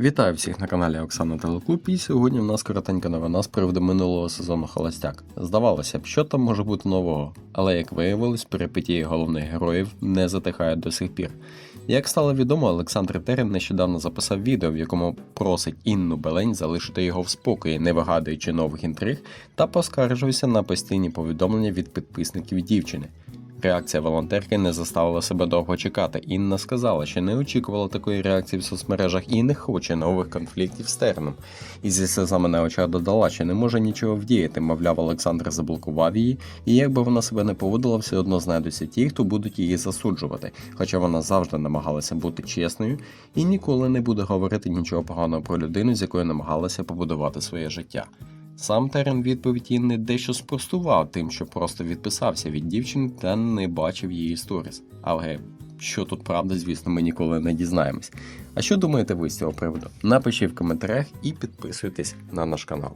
Вітаю всіх на каналі Оксана Телекуб і сьогодні в нас коротенька новина з приводу минулого сезону Холостяк. Здавалося б, що там може бути нового, але як виявилось, перипетії головних героїв не затихають до сих пір. Як стало відомо, Олександр Терен нещодавно записав відео, в якому просить Інну Белень залишити його в спокої, не вигадуючи нових інтриг, та поскаржився на постійні повідомлення від підписників дівчини. Реакція волонтерки не заставила себе довго чекати. Інна сказала, що не очікувала такої реакції в соцмережах і не хоче нових конфліктів з Терном. І зі сльозами на очах додала, що не може нічого вдіяти. Мовляв, Олександр заблокував її, і якби вона себе не поводила, все одно знайдуться ті, хто будуть її засуджувати. Хоча вона завжди намагалася бути чесною і ніколи не буде говорити нічого поганого про людину, з якою намагалася побудувати своє життя. Сам Терен відповідь Інни дещо спростував тим, що просто відписався від дівчини та не бачив її сторіс. Але що тут правда, звісно, ми ніколи не дізнаємось. А що думаєте ви з цього приводу? Напишіть в коментарях і підписуйтесь на наш канал.